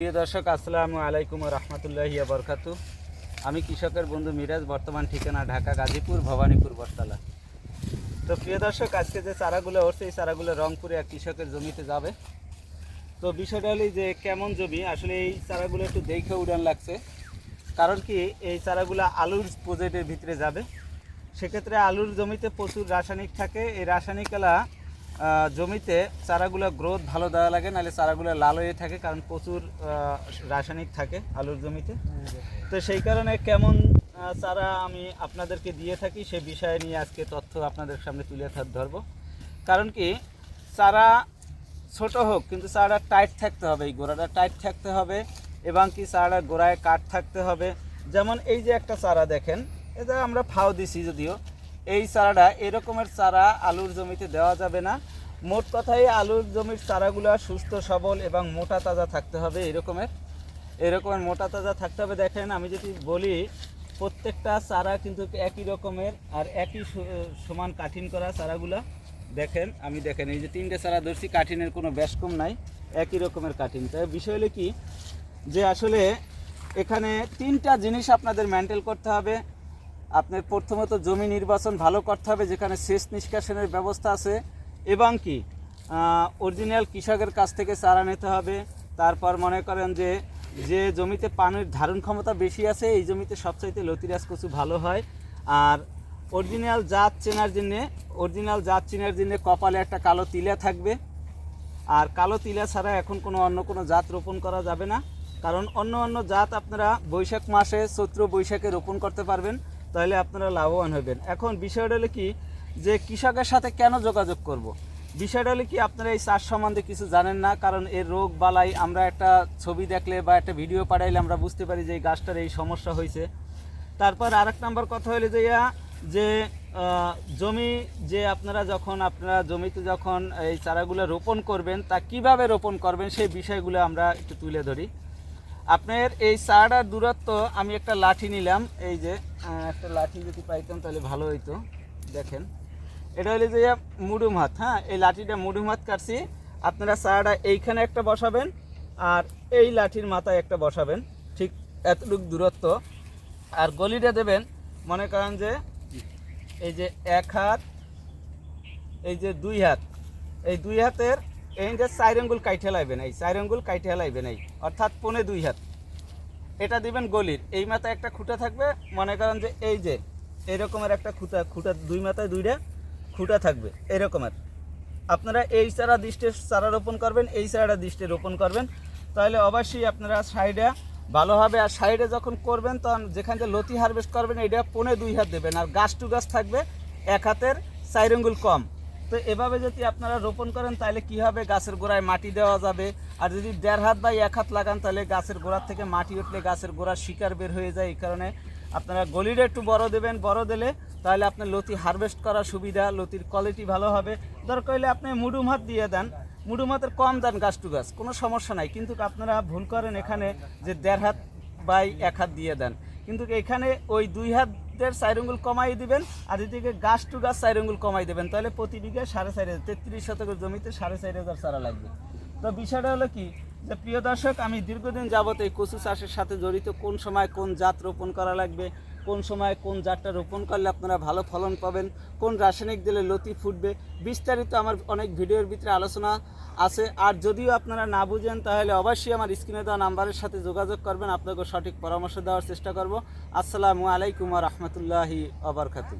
প্রিয় দর্শক আসসালামু আলাইকুম রহমতুল্লাহি বরকাতু। আমি কৃষকের বন্ধু মিরাজ বর্তমান ঠিকানা ঢাকা গাজীপুর ভবানীপুর বটতলা। তো প্রিয় দর্শক আজকে যে চারাগুলো উঠছে এই চারাগুলো রংপুরে এক কৃষকের জমিতে যাবে। তো বিষয়টা হলো যে কেমন জমি আসলে এই চারাগুলো একটু দেখে উড়ান লাগছে। কারণ কি এই চারাগুলো আলুর প্রজেক্টের ভিতরে যাবে। সেক্ষেত্রে আলুর জমিতে প্রচুর রাসায়নিক থাকে। এই রাসায়নিকলা আহ, জমিতে চারাগুলো গ্রোথ ভালো দেওয়া লাগে, নাহলে চারাগুলো লাল হয়ে থাকে, কারণ প্রচুর রাসায়নিক থাকে আলুর জমিতে। তো সেই কারণে কেমন চারা আমি আপনাদেরকে দিয়ে থাকি, সে বিষয়ে নিয়ে আজকে তথ্য আপনাদের সামনে তুলে ধর- ধরবো। কারণ কি, চারা ছোট হোক, কিন্তু চারাটা টাইট থাকতে হবে, এই গোড়াটা টাইট থাকতে হবে, এবং কি চারাটার গোড়ায় কাঠ থাকতে হবে। যেমন এই যে একটা চারা দেখেন, এটা আমরা ফাও দিছি যদিও এই চারাটা এরকমের চারা আলুর জমিতে দেওয়া যাবে না। মোট কথাই আলুর জমির চারাগুলো সুস্থ, সবল এবং মোটা তাজা থাকতে হবে এরকমের। এরকমের মোটা তাজা থাকতে হবে। দেখেন, আমি যদি বলি, প্রত্যেকটা চারা কিন্তু একই রকমের আর একই সমান কাঠিন করা চারাগুলা। দেখেন, আমি দেখেন, এই যে তিনটে চারা ধরছি, কাঠিনের কোনো ব্যাস কম নাই, একই রকমের কাঠিন। তাই বিষয় হলো কি? যে আসলে এখানে তিনটা জিনিস আপনাদের মেনটেন করতে হবে। আপনার প্রথমত জমি নির্বাচন ভালো করতে হবে, যেখানে সেচ নিষ্কাশনের ব্যবস্থা আছে, এবং কি অরিজিনাল কৃষকের কাছ থেকে চারা নিতে হবে। তারপর মনে করেন যে যে জমিতে পানির ধারণ ক্ষমতা বেশি আছে, এই জমিতে সবচাইতে লতিরাজ কচু ভালো হয়। আর অরিজিনাল জাত চেনার জন্যে অরিজিনাল জাত চেনার জন্যে কপালে একটা কালো তিলা থাকবে। আর কালো তিলা ছাড়া এখন কোনো অন্য কোনো জাত রোপণ করা যাবে না। কারণ অন্য অন্য জাত আপনারা বৈশাখ মাসে চৈত্র বৈশাখে রোপণ করতে পারবেন। তাহলে আপনারা লাভবান হবেন। এখন বিষয়টা হলো কি যে কৃষকের সাথে কেন যোগাযোগ করব। বিষয়টা হলো কি আপনারা এই চাষ সম্বন্ধে কিছু জানেন না কারণ এর রোগ বালাই আমরা একটা ছবি দেখলে বা একটা ভিডিও পাঠাইলে আমরা বুঝতে পারি যে এই গাছটার এই সমস্যা হয়েছে। তারপর আর এক নম্বর কথা হলো যে ইয়া, যে জমি যে আপনারা যখন আপনারা জমিতে যখন এই চারাগুলো রোপণ করবেন তা কীভাবে রোপণ করবেন সেই বিষয়গুলো আমরা একটু তুলে ধরি। আপনার এই চারাটার দূরত্ব, আমি একটা লাঠি নিলাম। এই যে একটা লাঠি যদি পাইতাম তাহলে ভালো হইতো। দেখেন, এটা হলো যে মুডুম হাত হ্যাঁ? এই লাঠিটা মুডুম হাত কাটছি। আপনারা চারাটা এইখানে একটা বসাবেন আর এই লাঠির মাথায় একটা বসাবেন। ঠিক এতটুক দূরত্ব। আর গলিটা দেবেন, মনে করেন যে এই যে এক হাত, এই যে দুই হাত। এই দুই হাতের এই যে চার আঙ্গুল কাইঠে লাইবেন, এই চার আঙ্গুল কাইঠে লাইবেন নাই অর্থাৎ পনে দুই হাত। এটা দিবেন গলির, এই মাথায় একটা খুঁটা থাকবে, মনে করেন যে এই যে, এরকমের একটা খুঁটা খুঁটা দুই মাথায় দুইটা খুঁটা থাকবে, এরকমের। আপনারা এই চারা দৃষ্টে চারা রোপণ করবেন, এই চারাটা দৃষ্টে রোপণ করবেন। তাহলে অবশ্যই আপনারা সাইডে ভালো হবে, আর সাইডে যখন করবেন, তখন যেখান থেকে লতি হারভেস্ট করবেন, এটা পনে দুই হাত দেবেন। আর গাছ টু গাছ থাকবে এক হাতের, চার আঙ্গুল কম। তো এভাবে যদি আপনারা রোপণ করেন, তাহলে কি হবে? গাছের গোড়ায় মাটি দেওয়া যাবে। আর যদি দেড় হাত বা এক হাত লাগান, তাহলে গাছের গোড়ার থেকে মাটি উঠলে গাছের গোড়ার শিকার বের হয়ে যায়। এই কারণে আপনারা গলিটা একটু বড় দেবেন, বড় দিলে তাহলে আপনার লতি হারভেস্ট করার সুবিধা, লতির কোয়ালিটি ভালো হবে। দরকার হলে আপনি মুডুম হাত দিয়ে দেন। মুডুম হাতের কম দেন গাছ টু গাছ, কোনো সমস্যা নাই। কিন্তু আপনারা ভুল করেন এখানে যে দেড় হাত বাই এক হাত দিয়ে দেন। কিন্তু এখানে ওই দুই হাতের চার সাইরঙ্গুল কমাই দিবেন আর এদিকে গাছ টু গাছ সাইরঙ্গুল কমাই দেবেন। তাহলে প্রতি বিঘে সাড়ে চার হাজার, তেত্রিশ শতকের জমিতে সাড়ে চার হাজার চারা লাগবে। তো বিষয়টা হলো কি যে, প্রিয় দর্শক, আমি দীর্ঘদিন যাবত এই কচু চাষের সাথে জড়িত, কোন সময় কোন জাত রোপণ করা লাগবে কোন সময় কোন জাতটা রোপণ করলে আপনারা ভালো ফলন পাবেন, কোন রাসায়নিক দিলে লতি ফুটবে, বিস্তারিত আমার অনেক ভিডিওর ভিতরে আলোচনা আছে। আর যদিও আপনারা না বুঝেন, তাহলে অবশ্যই আমার স্ক্রিনে দেওয়া নাম্বারের সাথে যোগাযোগ করবেন, আপনাকে সঠিক পরামর্শ দেওয়ার চেষ্টা করব। আসসালামু আলাইকুম রহমতুল্লাহি আবরকাতু